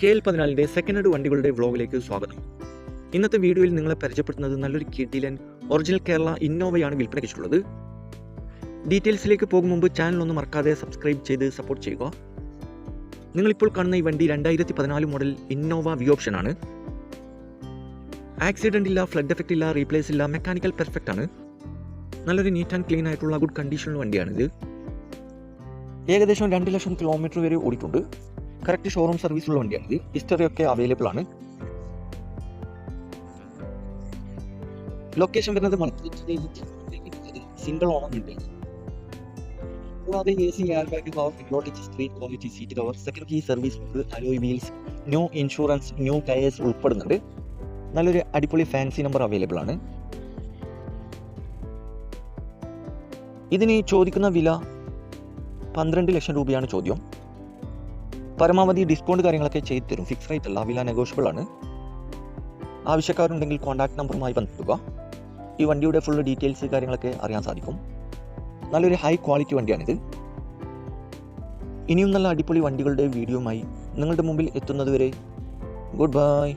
K L പതിനാലിന്റെ second hand വണ്ടികളുടെ വ്ളോഗിലേക്ക് സ്വാഗതം. ഇന്നത്തെ വീഡിയോയിൽ നിങ്ങളെ പരിചയപ്പെടുത്തുന്നത് നല്ലൊരു കിഡിലൻ ഒറിജിനൽ കേരള ഇന്നോവയാണ് വിൽപ്പനയ്ക്കുള്ളത് ഡീറ്റെയിൽസിലേക്ക് പോകും മുമ്പ് ചാനൽ ഒന്ന് മറക്കാതെ സബ്സ്ക്രൈബ് ചെയ്ത് സപ്പോർട്ട് ചെയ്യുക. നിങ്ങളിപ്പോൾ കാണുന്ന ഈ വണ്ടി രണ്ടായിരത്തി പതിനാല് മോഡൽ ഇന്നോവ വി ഓപ്ഷൻ ആണ്. ആക്സിഡന്റ് ഇല്ല ഫ്ലഡ് എഫക്റ്റ് ഇല്ല റീപ്ലേസ് ഇല്ല മെക്കാനിക്കൽ പെർഫെക്റ്റ് ആണ്. നല്ലൊരു നീറ്റ് ആൻഡ് ക്ലീൻ ആയിട്ടുള്ള ഗുഡ് കണ്ടീഷനുള്ള വണ്ടിയാണിത്. ഏകദേശം രണ്ട് ലക്ഷം കിലോമീറ്റർ വരെ ഓടിയിട്ടുണ്ട്. കറക്റ്റ് ഷോറൂം സർവീസ് ഉള്ള ഇത് ഹിസ്റ്ററി ഒക്കെ അവൈലബിൾ ആണ്. ലൊക്കേഷൻ വരുന്നത് സിംഗിൾ ഓണം ഉണ്ട് കൂടാതെ A C air bag power technology screen quality seat cover security service alloy wheels new insurance new tyres ഉൾപ്പെടുന്നുണ്ട്. നല്ലൊരു അടിപൊളി ഫാൻസി നമ്പർ അവൈലബിൾ ആണ്. ഇതിന് ചോദിക്കുന്ന വില പന്ത്രണ്ട് ലക്ഷം രൂപയാണ് ചോദ്യം. പരമാവധി ഡിസ്കൗണ്ട് കാര്യങ്ങളൊക്കെ ചെയ്തു തരും. ഫിക്സ് റേറ്റ് അല്ല വില നെഗോഷ്യബിൾ ആണ്. ആവശ്യക്കാരുണ്ടെങ്കിൽ കോൺടാക്ട് നമ്പറുമായി ബന്ധപ്പെടുക. ഈ വണ്ടിയുടെ ഫുൾ ഡീറ്റെയിൽസ് കാര്യങ്ങളൊക്കെ അറിയാൻ സാധിക്കും. നല്ലൊരു ഹൈ ക്വാളിറ്റി വണ്ടിയാണിത്. ഇനിയും നല്ല അടിപൊളി വണ്ടികളുടെ വീഡിയോമായി നിങ്ങളുടെ മുമ്പിൽ എത്തുന്നതുവരെ ഗുഡ് ബൈ